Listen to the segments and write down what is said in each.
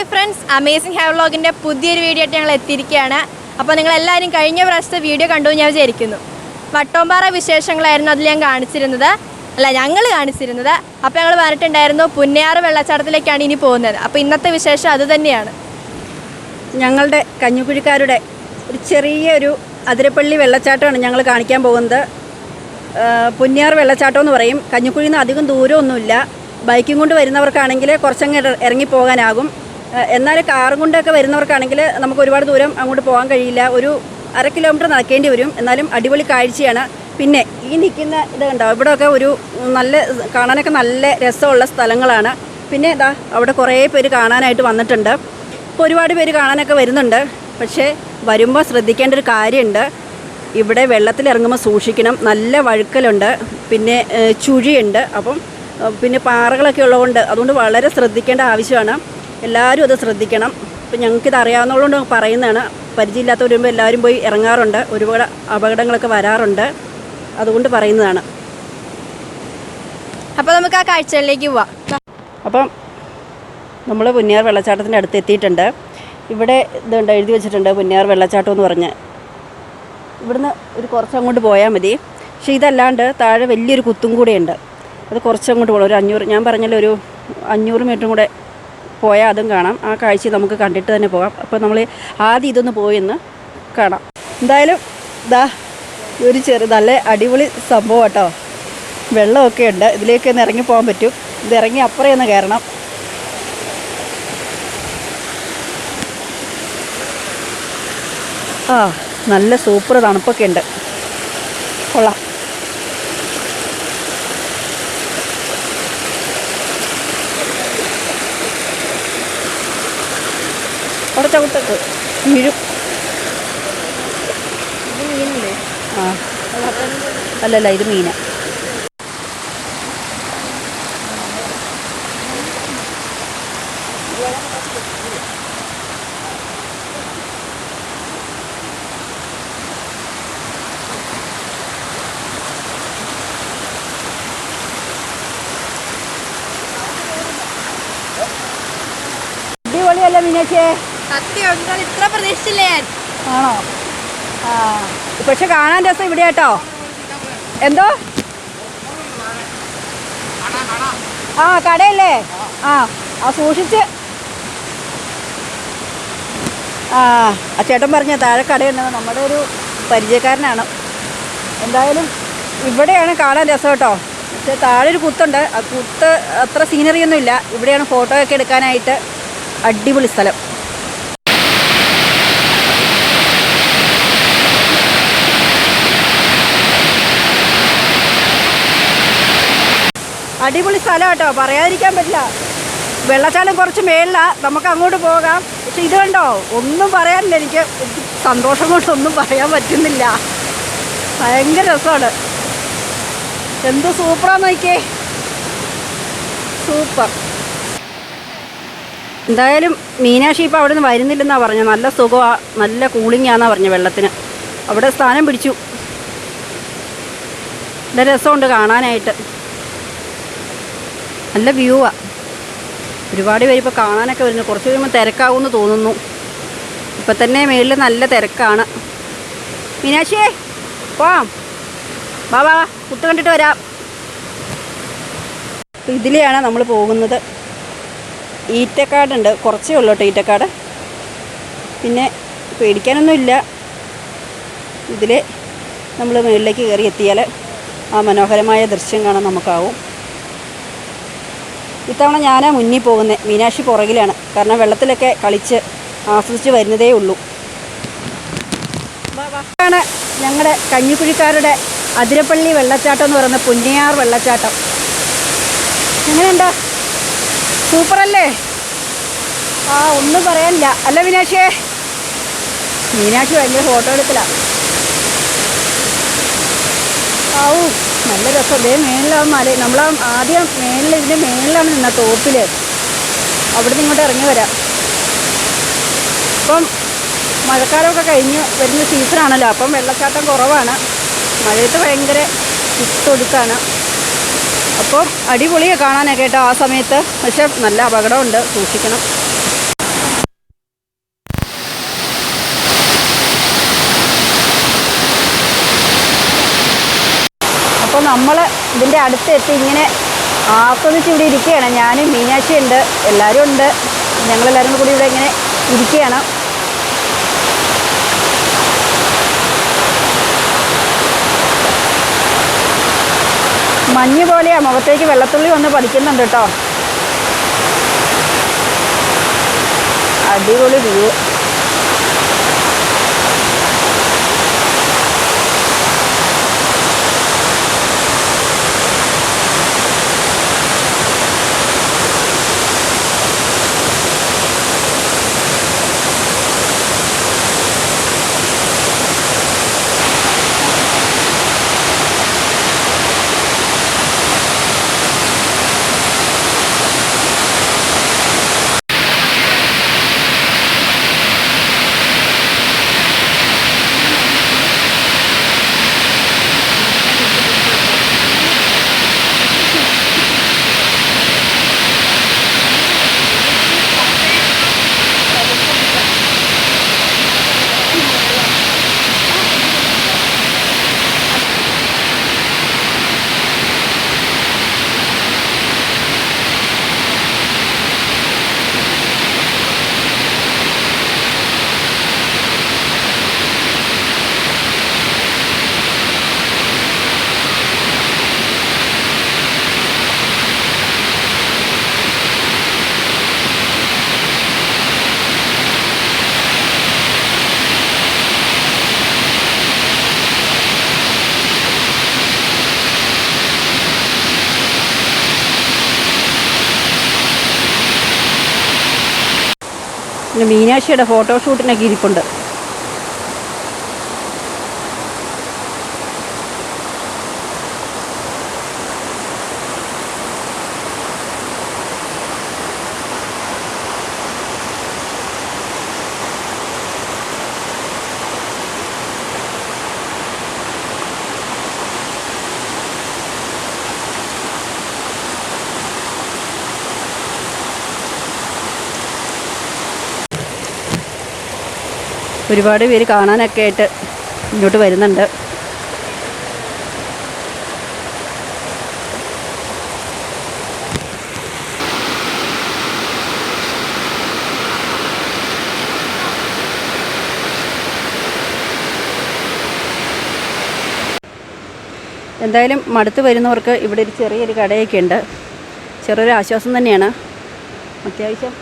Hi friends amazing hair വ്ളോഗിന്റെ പുതിയൊരു video ആയിട്ട് ഞങ്ങൾ എത്തിയിരിക്കുകയാണ്. അപ്പോൾ നിങ്ങൾ എല്ലാവരും കഴിഞ്ഞ പ്രാവശ്യത്തെ വീഡിയോ കണ്ടു ഞാൻ വിചാരിക്കുന്നു. വട്ടോമ്പാറ വിശേഷങ്ങളായിരുന്നു അതിൽ ഞാൻ കാണിച്ചിരുന്നത്. അല്ല ഞങ്ങൾ കാണിച്ചിരുന്നത്. അപ്പോൾ ഞങ്ങൾ പറഞ്ഞിട്ടുണ്ടായിരുന്നു പുന്നയാറ് വെള്ളച്ചാട്ടത്തിലേക്കാണ് ഇനി പോകുന്നത്. അപ്പോൾ ഇന്നത്തെ വിശേഷം അതുതന്നെയാണ് ഞങ്ങളുടെ കഞ്ഞിക്കുഴിക്കാരുടെ ഒരു ചെറിയൊരു അതിരപ്പള്ളി വെള്ളച്ചാട്ടമാണ് ഞങ്ങൾ കാണിക്കാൻ പോകുന്നത്. പുന്നയാറ് വെള്ളച്ചാട്ടം എന്ന് പറയും. കഞ്ഞിക്കുഴിയിൽ നിന്ന് അധികം ദൂരമൊന്നുമില്ല. ബൈക്കും കൊണ്ട് വരുന്നവർക്കാണെങ്കിൽ കുറച്ചങ്ങ് ഇറങ്ങി പോകാനാകും എന്നാൽ കാറും കൊണ്ടൊക്കെ വരുന്നവർക്കാണെങ്കിൽ നമുക്ക് ഒരുപാട് ദൂരം അങ്ങോട്ട് പോകാൻ കഴിയില്ല. ഒരു അര കിലോമീറ്റർ നടക്കേണ്ടി വരും. എന്നാലും അടിപൊളി കാഴ്ചയാണ്. പിന്നെ ഈ നിൽക്കുന്ന ഇത് കണ്ടോ? ഇവിടെയൊക്കെ ഒരു നല്ല കാണാനൊക്കെ നല്ല രസമുള്ള സ്ഥലങ്ങളാണ്. പിന്നെ ഇതാ അവിടെ കുറേ പേര് കാണാനായിട്ട് വന്നിട്ടുണ്ട്. ഇപ്പോൾ ഒരുപാട് പേര് കാണാനൊക്കെ വരുന്നുണ്ട്. പക്ഷേ വരുമ്പോൾ ശ്രദ്ധിക്കേണ്ട ഒരു കാര്യമുണ്ട്. ഇവിടെ വെള്ളത്തിൽ ഇറങ്ങുമ്പോൾ സൂക്ഷിക്കണം. നല്ല വഴുക്കലുണ്ട്. പിന്നെ ചുഴിയുണ്ട്. അപ്പം പിന്നെ പാറകളൊക്കെ ഉള്ളതുകൊണ്ട് അതുകൊണ്ട് വളരെ ശ്രദ്ധിക്കേണ്ട ആവശ്യമാണ്. എല്ലാവരും അത് ശ്രദ്ധിക്കണം. ഇപ്പം ഞങ്ങൾക്കിത് അറിയാവുന്നതുകൊണ്ട് പറയുന്നതാണ്. പരിചയമില്ലാത്തവർ വരുമ്പോൾ എല്ലാവരും പോയി ഇറങ്ങാറുണ്ട്. ഒരുപാട് അപകടങ്ങളൊക്കെ വരാറുണ്ട്. അതുകൊണ്ട് പറയുന്നതാണ്. അപ്പോൾ നമുക്ക് ആ കാഴ്ചകളിലേക്ക് പോവാം. അപ്പം നമ്മൾ പുന്നിയാർ വെള്ളച്ചാട്ടത്തിന്റെ അടുത്ത് എത്തിയിട്ടുണ്ട്. ഇവിടെ ഇതുണ്ട് എഴുതി വെച്ചിട്ടുണ്ട് പുന്നിയാർ വെള്ളച്ചാട്ടം എന്ന് പറഞ്ഞ്. ഇവിടുന്ന് ഒരു കുറച്ചങ്ങോട്ട് പോയാൽ മതി. പക്ഷേ ഇതല്ലാണ്ട് താഴെ വലിയൊരു കുത്തും കൂടെയുണ്ട് അത് കുറച്ചങ്ങോട്ട് പോകണം. ഒരു അഞ്ഞൂറ് ഞാൻ പറഞ്ഞല്ലോ ഒരു അഞ്ഞൂറ് മീറ്ററും കൂടെ പോയാൽ അതും കാണാം. ആ കാഴ്ച നമുക്ക് കണ്ടിട്ട് തന്നെ പോകാം. അപ്പോൾ നമ്മൾ ആദ്യം ഇതൊന്ന് പോയെന്ന് കാണാം. എന്തായാലും ഇതാ ഒരു ചെറു നല്ല അടിപൊളി സംഭവം കേട്ടോ. വെള്ളമൊക്കെ ഉണ്ട്. ഇതിലേക്ക് ഒന്ന് ഇറങ്ങി പോകാൻ പറ്റും. ഇത് ഇറങ്ങി അപ്പുറം ഒന്ന് കയറണം. ആ നല്ല സൂപ്പർ തണുപ്പൊക്കെ ഉണ്ട്. കൊള്ളാം അവിടെ ചവിട്ടക്ക് വീഴും ആ. അല്ലല്ല ഇത് മീന. അടിപൊളിയല്ല മീനാച്ചേ ഇത്ര ആണോ? പക്ഷെ കാണാൻ രസം ഇവിടെ കേട്ടോ എന്തോ? ആ കടയല്ലേ? ആ ആ സൂക്ഷിച്ച്. ആ ആ ചേട്ടൻ പറഞ്ഞ താഴെ കടയുണ്ടെന്ന് നമ്മുടെ ഒരു പരിചയക്കാരനാണ്. എന്തായാലും ഇവിടെയാണ് കാണാൻ രസം കേട്ടോ. പക്ഷേ താഴെ ഒരു കുത്തുണ്ട്. ആ കുത്ത് അത്ര സീനറി ഒന്നും ഇല്ല ഇവിടെയാണ് ഫോട്ടോ ഒക്കെ എടുക്കാനായിട്ട് അടിപൊളി സ്ഥലം. അടിപൊളി സ്ഥലം കേട്ടോ പറയാതിരിക്കാൻ പറ്റില്ല. വെള്ളച്ചാലം കുറച്ച് മേലാണ് നമുക്ക് അങ്ങോട്ട് പോകാം. പക്ഷെ ഇത് കണ്ടോ? ഒന്നും പറയാനില്ല എനിക്ക്. സന്തോഷം കൊണ്ട് ഒന്നും പറയാൻ പറ്റുന്നില്ല. ഭയങ്കര രസമാണ്. എന്ത് സൂപ്പറാന്ന് നോക്കിയേ. സൂപ്പർ. എന്തായാലും മീനാക്ഷി ഇപ്പോൾ അവിടെ നിന്ന് വരുന്നില്ലെന്നാണ് പറഞ്ഞത്. നല്ല സുഖമാണ് നല്ല കൂളിംഗ് ആണെന്നാണ് പറഞ്ഞത് വെള്ളത്തിന്. അവിടെ സ്ഥാനം പിടിച്ചു. നല്ല രസമുണ്ട് കാണാനായിട്ട്. നല്ല വ്യൂവാണ് ഒരുപാട് പേര് ഇപ്പോൾ കാണാനൊക്കെ വരുന്നു. കുറച്ച് കഴിയുമ്പോൾ തിരക്കാവുമെന്ന് തോന്നുന്നു. ഇപ്പം തന്നെ മേളിൽ നല്ല തിരക്കാണ്. മീനാക്ഷിയേ പോവാം. വാ വാ കുത്ത് കണ്ടിട്ട് വരാം. ഇതിലെയാണ് നമ്മൾ പോകുന്നത്. ഈറ്റക്കാടുണ്ട്. കുറച്ചേ ഉള്ളൂ കേട്ടോ ഈറ്റക്കാട്. പിന്നെ പേടിക്കാനൊന്നുമില്ല ഇതിൽ നമ്മൾ മുകളിലേക്ക് കയറി എത്തിയാൽ ആ മനോഹരമായ ദൃശ്യം കാണാൻ നമുക്കാവും. ഇത്തവണ ഞാനാ മുന്നിൽ പോകുന്നത് മീനാക്ഷി പുറകിലാണ്. കാരണം വെള്ളത്തിലൊക്കെ കളിച്ച് ആസ്വദിച്ച് വരുന്നതേ ഉള്ളൂ. ാണ് ഞങ്ങളുടെ കഞ്ഞിക്കുഴിക്കാരുടെ അതിരപ്പള്ളി വെള്ളച്ചാട്ടം എന്ന് പറയുന്ന പുന്നിയാർ വെള്ളച്ചാട്ടം. സൂപ്പർ സൂപ്പറല്ലേ? ആ ഒന്നും പറയാനില്ല. അല്ല മീനാക്ഷിയെ? മീനാക്ഷി ഭയങ്കര ഫോട്ടോ എടുക്കില്ല ആവൂ നല്ല രസം. ഇതേ മേളിലാവും മല നമ്മൾ ആദ്യം മേളിൽ ഇതിന്റെ മേളിലാണ് നിന്ന തോപ്പിൽ അവിടെ ഇങ്ങോട്ട് ഇറങ്ങി വരാം. ഇപ്പം മഴക്കാലമൊക്കെ കഴിഞ്ഞ് വരുന്ന സീസണാണല്ലോ അപ്പം വെള്ളച്ചാട്ടം കുറവാണ്. മഴയത്ത് ഭയങ്കര ഇഷ്ടൊടുക്കാണ് അപ്പം അടിപൊളിയാണ് കാണാനൊക്കെ കേട്ടോ ആ സമയത്ത്. പക്ഷെ നല്ല അപകടമുണ്ട്. സൂക്ഷിക്കണം. അപ്പോൾ നമ്മൾ ഇതിന്റെ അടുത്തെത്തി ഇങ്ങനെ ആസ്വദിച്ച് ഇവിടെ ഇരിക്കുകയാണ്. ഞാൻ മീനാക്ഷി ഉണ്ട് എല്ലാവരും ഉണ്ട്. ഞങ്ങളെല്ലാവരും കൂടി ഇവിടെ ഇങ്ങനെ ഇരിക്കുകയാണ്. മഞ്ഞ് പോലെയാണ് മുഖത്തേക്ക് വെള്ളത്തുള്ളി വന്ന് പതിക്കുന്നുണ്ട് കേട്ടോ. അടിപൊളി വ്യൂ മീനാക്ഷിയുടെ ഫോട്ടോഷൂട്ടിനൊക്കെ ഇരിപ്പുണ്ട്. ഒരുപാട് പേര് കാണാനൊക്കെ ആയിട്ട് ഇങ്ങോട്ട് വരുന്നുണ്ട്. എന്തായാലും മടുത്ത് വരുന്നവർക്ക് ഇവിടെ ഒരു ചെറിയൊരു കടയൊക്കെ ഉണ്ട്. ചെറിയൊരു ആശ്വാസം തന്നെയാണ്. അത്യാവശ്യം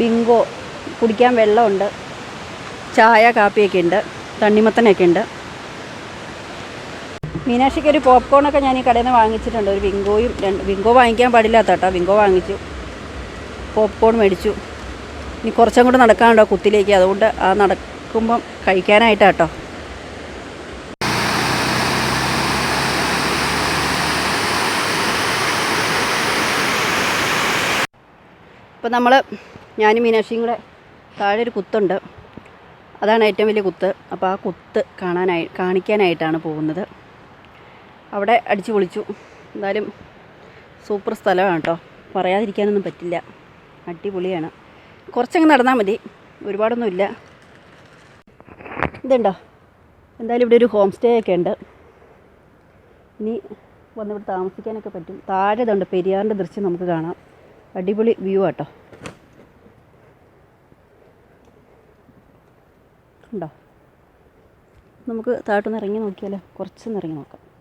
ബിങ്കോ കുടിക്കാൻ വെള്ളമുണ്ട്. ചായ കാപ്പിയൊക്കെ ഉണ്ട്. തണ്ണിമത്തനൊക്കെ ഉണ്ട്. മീനാക്ഷിക്ക് ഒരു പോപ്കോണൊക്കെ ഞാൻ ഈ കടയിൽ നിന്ന് വാങ്ങിച്ചിട്ടുണ്ട്. ഒരു വിങ്കോയും രണ്ട് വിങ്കോ വാങ്ങിക്കാൻ പാടില്ലാത്ത കേട്ടോ വിങ്കോ വാങ്ങിച്ചു. പോപ്കോൺ മേടിച്ചു. ഇനി കുറച്ചും കൂടെ നടക്കാനുണ്ടോ കുത്തിലേക്ക്? അതുകൊണ്ട് ആ നടക്കുമ്പം കഴിക്കാനായിട്ടാട്ടോ. ഇപ്പം നമ്മൾ ഞാനും മീനാക്ഷിയും കൂടെ താഴെ ഒരു കുത്തുണ്ട്. അതാണ് ഏറ്റവും വലിയ കുത്ത്. അപ്പോൾ ആ കുത്ത് കാണാനായി കാണിക്കാനായിട്ടാണ് പോകുന്നത്. അവിടെ അടിച്ചു പൊളിച്ചു. എന്തായാലും സൂപ്പർ സ്ഥലമാണ് കേട്ടോ. പറയാതിരിക്കാനൊന്നും പറ്റില്ല. അടിപൊളിയാണ്. കുറച്ചങ്ങ് നടന്നാൽ മതി. ഒരുപാടൊന്നുമില്ല ഇതുണ്ടോ? എന്തായാലും ഇവിടെ ഒരു ഹോം സ്റ്റേ ഒക്കെ ഉണ്ട്. ഇനി വന്നിവിടെ താമസിക്കാനൊക്കെ പറ്റും. താഴെ ഇതുണ്ട്. പെരിയാറിന്റെ ദൃശ്യം നമുക്ക് കാണാം. അടിപൊളി വ്യൂ ആട്ടോ ഉണ്ടോ? നമുക്ക് താഴോട്ടൊന്ന് ഇറങ്ങി നോക്കിയാലോ? കുറച്ചൊന്ന് ഇറങ്ങി നോക്കാം.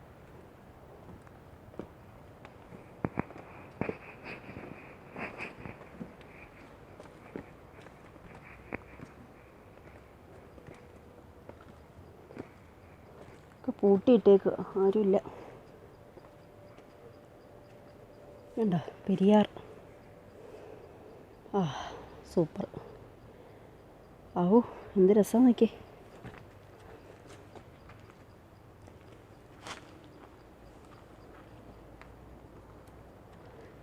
പൂട്ടിയിട്ടേക്ക്. ആരുമില്ല. ഉണ്ടോ പെരിയാർ. ആ സൂപ്പർ. ആവൂ എന്ത് രസം നോക്കി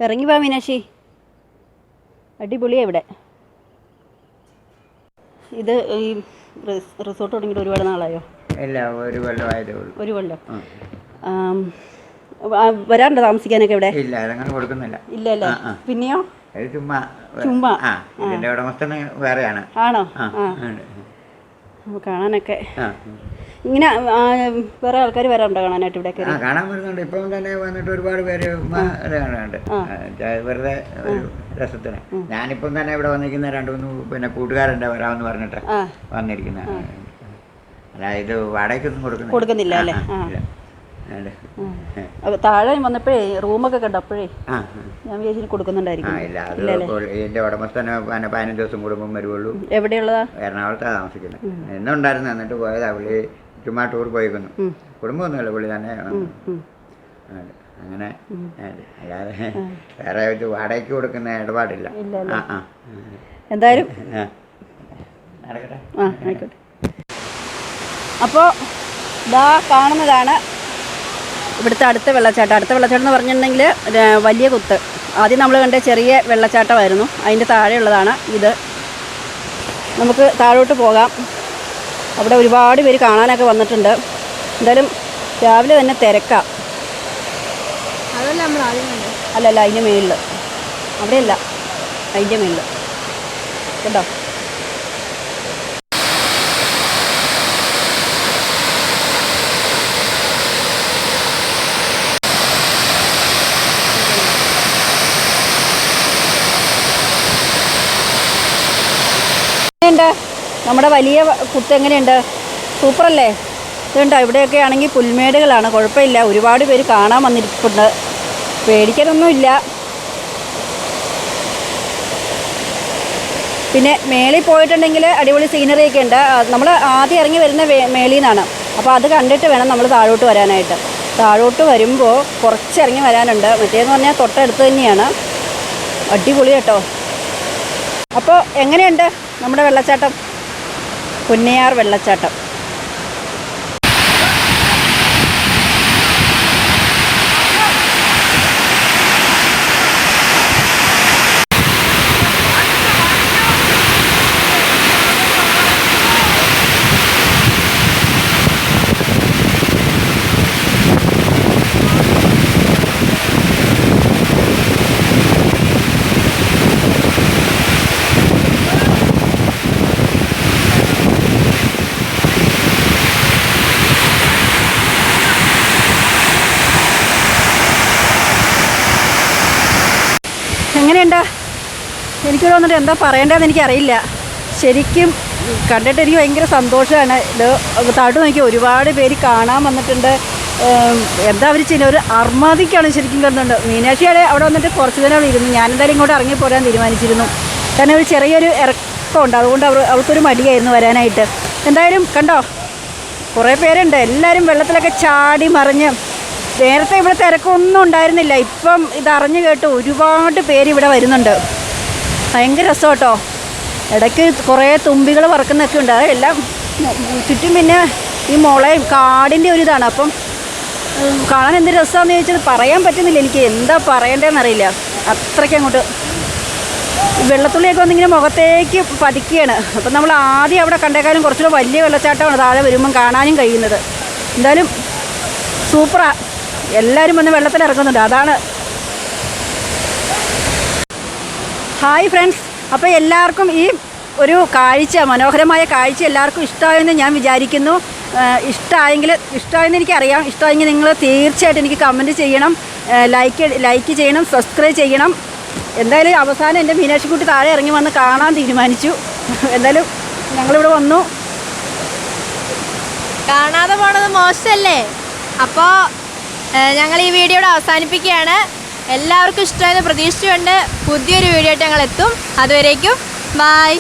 ഇറങ്ങി വാ മീനാക്ഷി. അടിപൊളിയാ ഇവിടെ. ഇത് ഈ റിസോർട്ട് തുടങ്ങിയിട്ട് ഒരുപാട് നാളായോ? ഇല്ല ഒരു കൊല്ലമായതേ ഉള്ളൂ. ഒരു കൊല്ലം. വരാറുണ്ടോ താമസിക്കാനൊക്കെ ഇവിടെ? ഇല്ല അതങ്ങനെ കൊടുക്കുന്നില്ല. ഇല്ല അല്ലേ. പിന്നെയോ? ചുമ്മാ ചുമ്മാ? ആ ഇതിന്റെ ഉടമസ്ഥന് വേറെയാണ്. ആണോ? കാണാനൊക്കെ. ഇങ്ങനെ വേറെ ആൾക്കാർ വരാറുണ്ടോ കാണാനായിട്ട് ഇവിടെ കാണാൻ വരുന്നുണ്ട്. ഇപ്പം തന്നെ വന്നിട്ട് ഒരുപാട് പേര് കാണാനുണ്ട്. വെറുതെ ഒരു രസത്തിന്. ഞാനിപ്പം തന്നെ ഇവിടെ വന്നിരിക്കുന്ന രണ്ട് മൂന്ന് പിന്നെ കൂട്ടുകാരുണ്ട് വരാമെന്ന് പറഞ്ഞിട്ട് വന്നിരിക്കുന്ന അല്ല ഇത് വാടകയ്ക്കൊന്നും കൊടുക്കുന്നില്ല. കൊടുക്കുന്നില്ല അല്ലേ? താഴെ വന്നപ്പോഴേ റൂമൊക്കെ കണ്ടപ്പോഴേ ഞാൻ വിചാരിച്ചു കൊടുക്കുന്നുണ്ടായിരിക്കും. ഇതിന്റെ ഉടമസ്ഥന് പതിനഞ്ച് ദിവസം കൂടുമ്പം വരുവുള്ളൂ. എവിടെയുള്ളതാ? എറണാകുളത്താണ് താമസിക്കുന്നത്. എന്നുണ്ടായിരുന്നു എന്നിട്ട് പോയതാ. പുള്ളി ചുമ്മാ ടൂർ പോയിക്കുന്നു. കുടുംബമൊന്നുമില്ല പുള്ളി തന്നെ അങ്ങനെ. അല്ലാതെ വേറെ ഇത് വാടകയ്ക്ക് കൊടുക്കുന്ന ഇടപാടില്ല. എന്തായാലും. നടക്കട്ടെ. ആ ആയിക്കോട്ടെ. അപ്പോൾ ഇതാ കാണുന്നതാണ് ഇവിടുത്തെ അടുത്ത വെള്ളച്ചാട്ടം. അടുത്ത വെള്ളച്ചാട്ടം എന്ന് പറഞ്ഞിട്ടുണ്ടെങ്കിൽ വലിയ കുത്ത്. ആദ്യം നമ്മൾ കണ്ട ചെറിയ വെള്ളച്ചാട്ടമായിരുന്നു. അതിന്റെ താഴെയുള്ളതാണ് ഇത്. നമുക്ക് താഴോട്ട് പോകാം. അവിടെ ഒരുപാട് പേര് കാണാനൊക്കെ വന്നിട്ടുണ്ട്. എന്തായാലും രാവിലെ തന്നെ തിരക്കാം. അല്ലല്ല അതിന്റെ മേളിൽ അവിടെയല്ല അതിന്റെ മേളിൽ കേട്ടോ എങ്ങനെയുണ്ട് നമ്മുടെ വലിയ വ- കുത്ത് എങ്ങനെയുണ്ട്? സൂപ്പറല്ലേ? ഇതുണ്ടോ? ഇവിടെയൊക്കെ ആണെങ്കിൽ പുൽമേടുകളാണ്. കുഴപ്പമില്ല. ഒരുപാട് പേര് കാണാൻ വന്നിരിപ്പുണ്ട് പേടിക്കാനൊന്നുമില്ല. പിന്നെ മേളിൽ പോയിട്ടുണ്ടെങ്കിൽ അടിപൊളി സീനറി ഒക്കെ ഉണ്ട്. നമ്മൾ ആദ്യം ഇറങ്ങി വരുന്ന മേളിൽ നിന്നാണ്. അപ്പോൾ അത് കണ്ടിട്ട് വേണം നമ്മൾ താഴോട്ട് വരാനായിട്ട്. താഴോട്ട് വരുമ്പോൾ കുറച്ച് ഇറങ്ങി വരാനുണ്ട്. മറ്റേന്ന് പറഞ്ഞാൽ തൊട്ടടുത്ത് തന്നെയാണ്. അടിപൊളി കേട്ടോ. അപ്പോൾ എങ്ങനെയുണ്ട് നമ്മുടെ വെള്ളച്ചാട്ടം? പുന്നയാർ വെള്ളച്ചാട്ടം എങ്ങനെയുണ്ട് എനിക്ക് തോന്നുന്നിട്ട് എന്താ പറയേണ്ടതെന്ന് എനിക്കറിയില്ല. ശരിക്കും കണ്ടിട്ട് എനിക്ക് ഭയങ്കര സന്തോഷമാണ്. ഇത് താഴ്ത്തു നോക്കി ഒരുപാട് പേര് കാണാൻ വന്നിട്ടുണ്ട്. എന്താ അവർ ചെയ്യുന്നത്? ഒരു അർമാദിക്കാണ് ശരിക്കും കണ്ടുണ്ട് മീനാക്ഷിയുടെ അവിടെ വന്നിട്ട് കുറച്ച് നേരം അവിടെ ഇരുന്നു. ഞാനെന്തായാലും ഇങ്ങോട്ട് ഇറങ്ങി പോരാൻ തീരുമാനിച്ചിരുന്നു. കാരണം ഒരു ചെറിയൊരു ഇറക്കമുണ്ട്. അതുകൊണ്ട് അവർ അവൾക്കൊരു മടിയായിരുന്നു വരാനായിട്ട്. എന്തായാലും കണ്ടോ? കുറേ പേരുണ്ട്. എല്ലാവരും വെള്ളത്തിലൊക്കെ ചാടി മറിഞ്ഞ്. നേരത്തെ ഇവിടെ തിരക്കൊന്നും ഉണ്ടായിരുന്നില്ല. ഇപ്പം ഇതറിഞ്ഞു കേട്ട് ഒരുപാട് പേര് ഇവിടെ വരുന്നുണ്ട്. ഭയങ്കര രസം കേട്ടോ ഇടയ്ക്ക് കുറേ തുമ്പികൾ പറക്കുന്നൊക്കെ ഉണ്ട്. എല്ലാം ചുറ്റും പിന്നെ ഈ മുളയും കാടിന്റെ ഒരു ഇതാണ്. അപ്പം കാണാൻ എന്ത് രസമാണെന്ന് ചോദിച്ചത് പറയാൻ പറ്റുന്നില്ല. എനിക്ക് എന്താ പറയേണ്ടതെന്ന് അറിയില്ല. അത്രയ്ക്ക് അങ്ങോട്ട് വെള്ളത്തുള്ളിയൊക്കെ വന്നിങ്ങനെ മുഖത്തേക്ക് പതിക്കുകയാണ്. അപ്പം നമ്മൾ ആദ്യം അവിടെ കണ്ടേക്കാളും കുറച്ചുകൂടെ വലിയ വെള്ളച്ചാട്ടമാണ് താഴെ വരുമ്പം കാണാനും കഴിയുന്നത്. എന്തായാലും സൂപ്പറാണ് എല്ലാവരും വന്ന് വെള്ളത്തിൽ ഇറങ്ങുന്നുണ്ട് അതാണ് ഹായ് ഫ്രണ്ട്സ്. അപ്പോൾ എല്ലാവർക്കും ഈ ഒരു കാഴ്ച മനോഹരമായ കാഴ്ച എല്ലാവർക്കും ഇഷ്ടമായെന്ന് ഞാൻ വിചാരിക്കുന്നു. ഇഷ്ടമായെങ്കിൽ ഇഷ്ടമായെന്ന് എനിക്കറിയാം. ഇഷ്ടമായെങ്കിൽ നിങ്ങൾ തീർച്ചയായിട്ടും എനിക്ക് കമന്റ് ചെയ്യണം. ലൈക്ക് ലൈക്ക് ചെയ്യണം സബ്സ്ക്രൈബ് ചെയ്യണം. എന്തായാലും അവസാനം എന്റെ മീനാക്ഷിക്കുട്ടി താഴെ ഇറങ്ങി വന്ന് കാണാൻ തീരുമാനിച്ചു. എന്തായാലും ഞങ്ങളിവിടെ വന്നു. കാണാതെ പോണത് മോശമല്ലേ അപ്പോൾ ഞങ്ങൾ ഈ വീഡിയോ അവസാനിപ്പിക്കുകയാണ്. എല്ലാവർക്കും ഇഷ്ടമായെന്ന് പ്രതീക്ഷിച്ചുകൊണ്ട് പുതിയൊരു വീഡിയോ ആയിട്ട് ഞങ്ങൾ എത്തും അതുവരേക്കും ബായ്